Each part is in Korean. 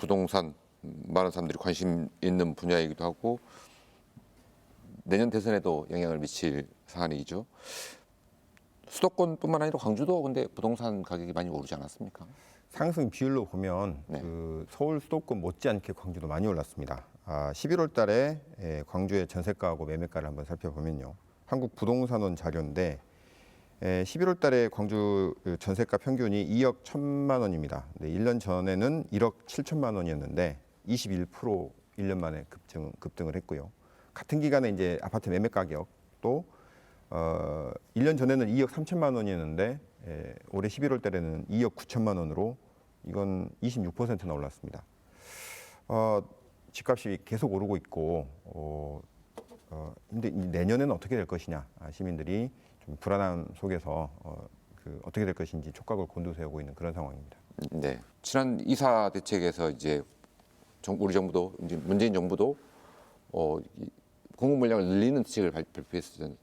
부동산 음, 많은 사람들이 관심 있는 분야이기도 하고 내년 대선에도 영향을 미칠 사안이죠. 수도권뿐만 아니라 광주도 근데 부동산 가격이 많이 오르지 않았습니까? 상승 비율로 보면 네. 그 서울 수도권 못지않게 광주도 많이 올랐습니다. 아, 11월 달에 예, 광주의 전세가하고 매매가를 한번 살펴보면요. 한국 부동산원 자료인데 예, 11월 달에 광주 그 전세가 평균이 2억 1천만 원입니다. 네, 1년 전에는 1억 7천만 원이었는데 21% 1년 만에 급증 급등을 했고요. 같은 기간에 이제 아파트 매매 가격도 어, 1년 전에는 2억 3천만 원이었는데 예, 올해 11월 달에는 2억 9천만 원으로 이건 26%나 올랐습니다. 어, 집값이 계속 오르고 있고 어, 어, 근데 이 내년에는 어떻게 될 것이냐 아, 시민들이 좀 불안함 속에서 어, 그 어떻게 될 것인지 촉각을 곤두세우고 있는 그런 상황입니다. 네. 지난 이사 대책에서 이제 정- 우리 정부도 이제 문재인 정부도 어, 이 공급 물량을 늘리는 대책을 발-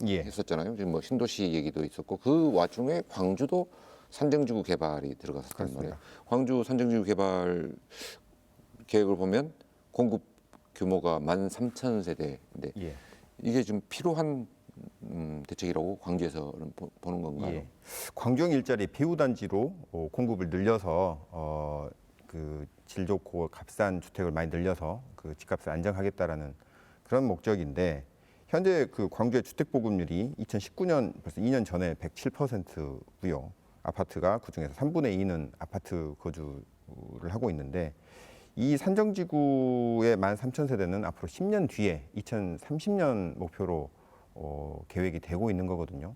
예. 발표했었잖아요. 지금 뭐 신도시 얘기도 있었고 그 와중에 광주도 산정지구 개발이 들어갔었단 말이에요. 광주 산정지구 개발 계획을 보면 공급 규모가 13,000세대인데 예. 이게 좀 필요한 음, 대책이라고 광주에서는 보, 보는 건가요? 예. 광주형 일자리 배후 단지로 어, 공급을 늘려서 어, 그질 좋고 값싼 주택을 많이 늘려서 그 집값을 안정하겠다라는 그런 목적인데 현재 그 광주의 주택 보급률이 2019년 벌써 2년 전에 107%고요. 아파트가 그 중에서 3분의 2는 아파트 거주를 하고 있는데 이 산정지구의 13,000세대는 앞으로 10년 뒤에 2030년 목표로 어, 계획이 되고 있는 거거든요.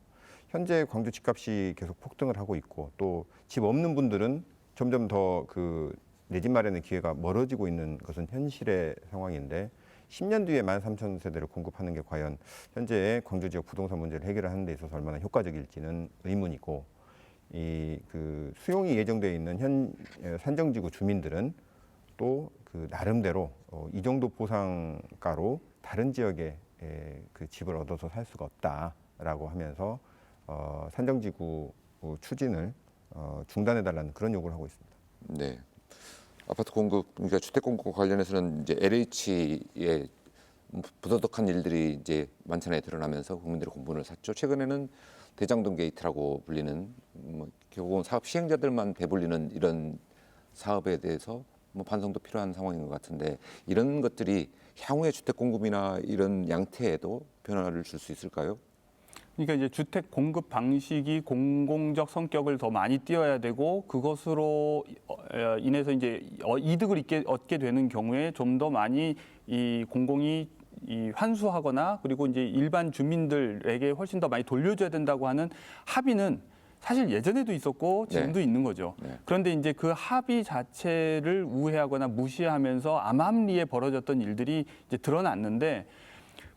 현재 광주 집값이 계속 폭등을 하고 있고 또 집 없는 분들은 점점 더 그 내 집 마련의 기회가 멀어지고 있는 것은 현실의 상황인데 10년 뒤에 13,000세대를 공급하는 게 과연 현재 광주 지역 부동산 문제를 해결하는 데 있어서 얼마나 효과적일지는 의문이고 이 그 수용이 예정돼 있는 현 에, 산정지구 주민들은 또 그 나름대로 어, 이 정도 보상가로 다른 지역에 에, 그 집을 얻어서 살 수가 없다라고 하면서 어, 산정지구 어, 추진을 어, 중단해 달라는 그런 요구를 하고 있습니다. 네. 아파트 공급, 그러니까 주택 공급 관련해서는 이제 LH의 부도덕한 일들이 이제 만천하에 드러나면서 국민들의 공분을 샀죠. 최근에는 대장동 게이트라고 불리는 뭐 결국은 사업 시행자들만 배불리는 이런 사업에 대해서 뭐 반성도 필요한 상황인 것 같은데 이런 것들이 향후의 주택 공급이나 이런 양태에도 변화를 줄 수 있을까요? 그러니까 이제 주택 공급 방식이 공공적 성격을 더 많이 띄어야 되고 그것으로 어, 어, 인해서 이제 어, 이득을 얻게, 얻게 되는 경우에 좀 더 많이 이 공공이 이 환수하거나 그리고 이제 일반 주민들에게 훨씬 더 많이 돌려줘야 된다고 하는 합의는 사실 예전에도 있었고 지금도 있는 거죠. 네. 그런데 이제 그 합의 자체를 우회하거나 무시하면서 암암리에 벌어졌던 일들이 이제 드러났는데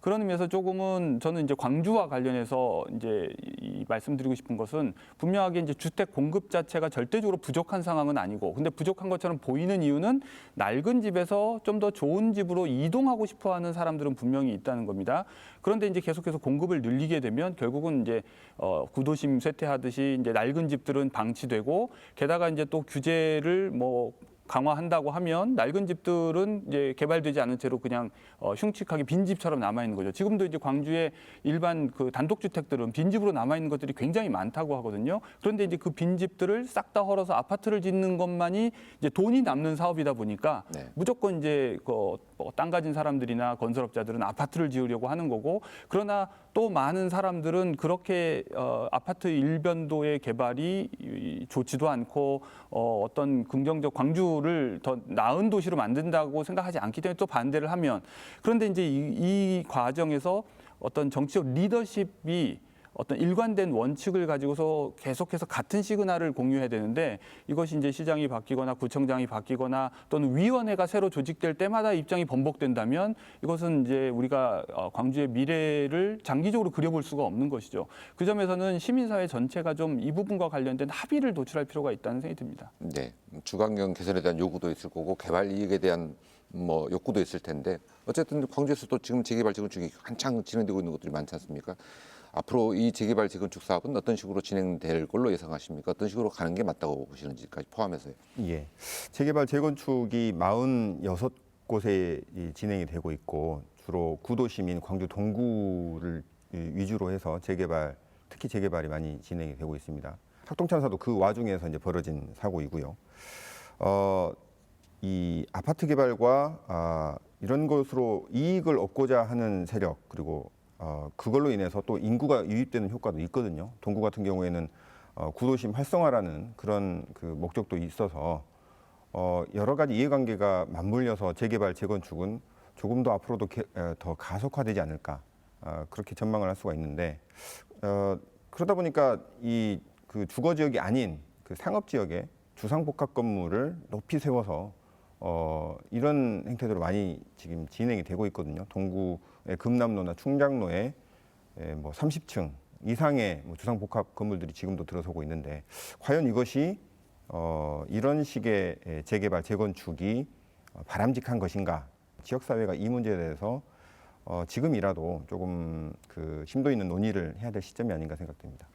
그런 의미에서 조금은 저는 이제 광주와 관련해서 이제 이 말씀드리고 싶은 것은 분명하게 이제 주택 공급 자체가 절대적으로 부족한 상황은 아니고 근데 부족한 것처럼 보이는 이유는 낡은 집에서 좀 더 좋은 집으로 이동하고 싶어 하는 사람들은 분명히 있다는 겁니다. 그런데 이제 계속해서 공급을 늘리게 되면 결국은 이제 어 구도심 쇠퇴하듯이 이제 낡은 집들은 방치되고 게다가 이제 또 규제를 뭐 강화한다고 하면 낡은 집들은 이제 개발되지 않은 채로 그냥 어, 흉측하게 빈 집처럼 남아 있는 거죠. 지금도 이제 광주의 일반 그 단독 주택들은 빈 집으로 남아 있는 것들이 굉장히 많다고 하거든요. 그런데 이제 그 빈 집들을 싹 다 헐어서 아파트를 짓는 것만이 이제 돈이 남는 사업이다 보니까 네. 무조건 이제 그땅 가진 사람들이나 건설업자들은 아파트를 지으려고 하는 거고 그러나 또 많은 사람들은 그렇게 어, 아파트 일변도의 개발이 이, 좋지도 않고 어, 어떤 긍정적 광주 를 더 나은 도시로 만든다고 생각하지 않기 때문에 또 반대를 하면 그런데 이제 이, 이 과정에서 어떤 정치적 리더십이 어떤 일관된 원칙을 가지고서 계속해서 같은 시그널을 공유해야 되는데 이것이 이제 시장이 바뀌거나 구청장이 바뀌거나 또는 위원회가 새로 조직될 때마다 입장이 번복된다면 이것은 이제 우리가 어, 광주의 미래를 장기적으로 그려볼 수가 없는 것이죠. 그 점에서는 시민사회 전체가 좀 이 부분과 관련된 합의를 도출할 필요가 있다는 생각이 듭니다. 네, 주간경 개선에 대한 요구도 있을 거고 개발 이익에 대한 뭐 욕구도 있을 텐데 어쨌든 광주에서도 지금 재개발 지금 중에 한창 진행되고 있는 것들이 많지 않습니까? 앞으로 이 재개발 재건축 사업은 어떤 식으로 진행될 걸로 예상하십니까? 어떤 식으로 가는 게 맞다고 보시는지까지 포함해서요. 예. 재개발 재건축이 46곳에 이 진행이 되고 있고 주로 구도심인 광주 동구를 이 위주로 해서 재개발 특히 재개발이 많이 진행이 되고 있습니다. 학동참사도 그 와중에서 이제 벌어진 사고이고요. 어, 이 아파트 개발과 아, 이런 것으로 이익을 얻고자 하는 세력 그리고 어, 그걸로 인해서 또 인구가 유입되는 효과도 있거든요. 동구 같은 경우에는 어, 구도심 활성화라는 그런 그 목적도 있어서 어, 여러 가지 이해관계가 맞물려서 재개발 재건축은 조금 더 앞으로도 개- 어, 더 가속화되지 않을까 아, 그렇게 전망을 할 수가 있는데 어, 그러다 보니까 이 그 주거 지역이 아닌 그 상업 지역에 주상복합 건물을 높이 세워서 어, 이런 행태들로 많이 지금 진행이 되고 있거든요. 동구의 금남로나 충장로에 에, 뭐 30층 이상의 뭐 주상복합 건물들이 지금도 들어서고 있는데 과연 이것이 어, 이런 식의 에, 재개발 재건축이 어, 바람직한 것인가? 지역 사회가 이 문제에 대해서 어, 지금이라도 조금 그 심도 있는 논의를 해야 될 시점이 아닌가 생각됩니다.